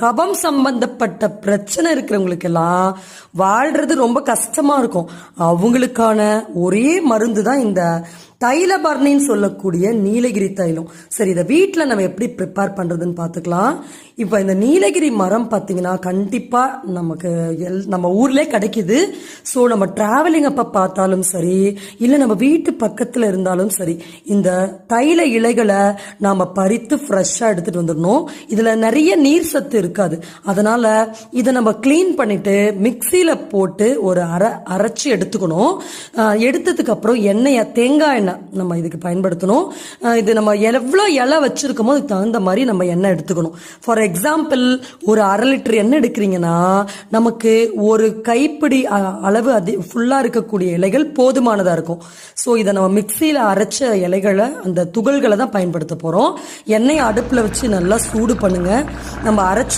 கபம் சம்பந்தப்பட்ட பிரச்சனை இருக்கிறவங்களுக்கு எல்லாம் வாழ்றது ரொம்ப கஷ்டமா இருக்கும். அவங்களுக்கான ஒரே மருந்து தான் இந்த தைலபர்ணின்னு சொல்லக்கூடிய நீலகிரி தைலம். சரி இதை வீட்டில் நம்ம எப்படி ப்ரிப்பேர் பண்ணுறதுன்னு பார்த்துக்கலாம். இப்போ இந்த நீலகிரி மரம் பார்த்தீங்கன்னா கண்டிப்பாக நமக்கு எல் நம்ம ஊர்லேயே கிடைக்குது. ஸோ நம்ம ட்ராவலிங் அப்போ பார்த்தாலும் சரி இல்லை நம்ம வீட்டு பக்கத்தில் இருந்தாலும் சரி இந்த தைல இலைகளை நாம் பறித்து ஃப்ரெஷ்ஷாக எடுத்துகிட்டு வந்துடணும். இதில் நிறைய நீர் சத்து இருக்காது. அதனால் இதை நம்ம க்ளீன் பண்ணிட்டு மிக்சியில் போட்டு ஒரு அரை அரைச்சி எடுத்துக்கணும். எடுத்ததுக்கப்புறம் எண்ணெயை தேங்காய் எண்ணெய் நம்ம இதுக்கு பயன்படுத்தணும். இது நம்ம எவ்வளோ இலை வச்சிருக்கோமோ அதுக்கு தகுந்த மாதிரி நம்ம எண்ணெய் எடுத்துக்கணும். ஃபார் எக்ஸாம்பிள் ஒரு அரை லிட்டர் எண்ணெய் எடுக்கிறீங்கன்னா நமக்கு ஒரு கைப்பிடி அ- அளவு அதி ஃபுல்லாக இருக்கக்கூடிய இலைகள் போதுமானதாக இருக்கும். ஸோ இதை நம்ம மிக்சியில் அரைச்ச இலைகளை அந்த துகள்களை தான் பயன்படுத்த போகிறோம் எண்ணெயை அடுப்பில் வச்சு நல்லா சூடு பண்ணுங்க. நம்ம அரைச்ச